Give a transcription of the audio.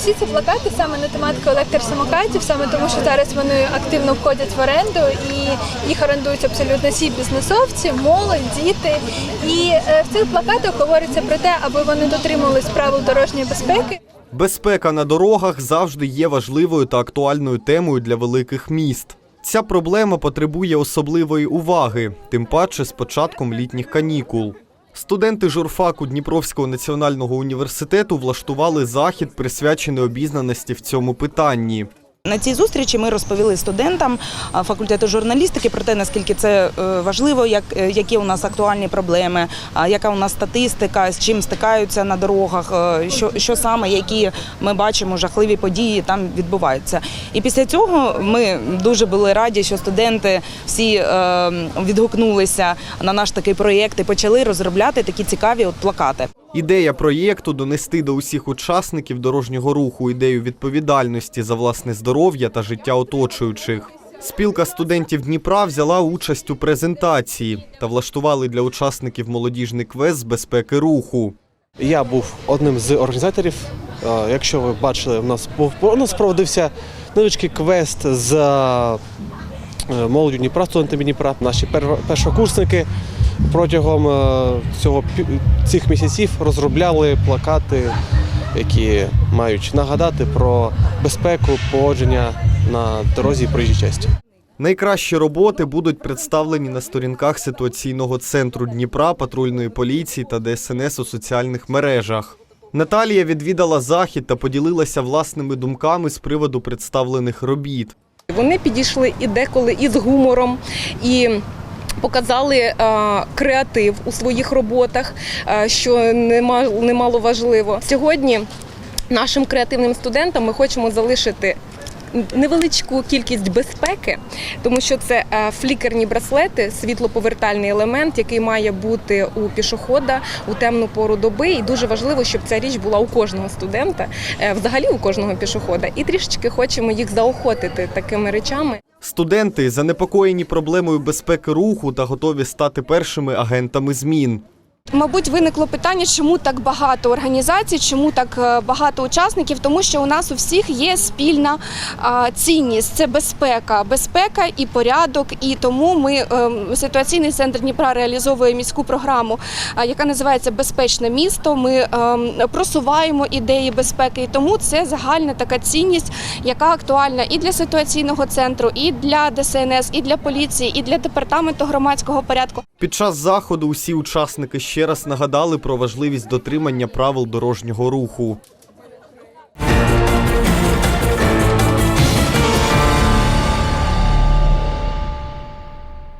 Усі ці плакати саме на тематику електросамокатів, саме тому, що зараз вони активно входять в оренду і їх орендують абсолютно всі бізнесовці, молодь, діти. І е, в цих плакатах говориться про те, аби вони дотримувались правил дорожньої безпеки. Безпека на дорогах завжди є важливою та актуальною темою для великих міст. Ця проблема потребує особливої уваги, тим паче з початком літніх канікул. Студенти журфаку Дніпровського національного університету влаштували захід, присвячений обізнаності в цьому питанні. На цій зустрічі ми розповіли студентам факультету журналістики про те, наскільки це е, важливо, е, які у нас актуальні проблеми, яка у нас статистика, з чим стикаються на дорогах, е, що, саме, які ми бачимо жахливі події там відбуваються. І після цього ми дуже були раді, що студенти всі е, відгукнулися на наш такий проєкт і почали розробляти такі цікаві плакати. Ідея проєкту донести до усіх учасників дорожнього руху ідею відповідальності за власне здоров'я та життя оточуючих. Спілка студентів Дніпра взяла участь у презентації та влаштували для учасників молодіжний квест з безпеки руху. Я був одним з організаторів. Е, Якщо ви бачили, у нас був у нас проводився невеличкий квест з молоддю Дніпра, студентами Дніпра, наші пер- першокурсники протягом е, цього цих місяців розробляли плакати, які мають нагадати про безпеку поводження на дорозі проїжджій часті. Найкращі роботи будуть представлені на сторінках ситуаційного центру Дніпра, патрульної поліції та ДСНС у соціальних мережах. Наталія відвідала захід та поділилася власними думками з приводу представлених робіт. Вони підійшли і деколи із гумором і. Показали е, креатив у своїх роботах, е, що нема- немало важливо. Сьогодні нашим креативним студентам ми хочемо залишити невеличку кількість безпеки, тому що це е, флікерні браслети, світлоповертальний елемент, який має бути у пішохода у темну пору доби. І дуже важливо, щоб ця річ була у кожного студента, е, взагалі у кожного пішохода. І трішечки хочемо їх заохотити такими речами. Студенти занепокоєні проблемою безпеки руху та готові стати першими агентами змін. Мабуть, виникло питання, чому так багато організацій, чому так е, багато учасників, тому що у нас у всіх є спільна цінність це безпека, безпека і порядок. І тому ми ем, ситуаційний центр Дніпра реалізовує міську програму, яка називається Безпечне місто. Ми ем, просуваємо ідеї безпеки, і тому це загальна така цінність, яка актуальна і для ситуаційного центру, і для ДСНС, і для поліції, і для департаменту громадського порядку. Під час заходу усі учасники ще раз нагадали про важливість дотримання правил дорожнього руху.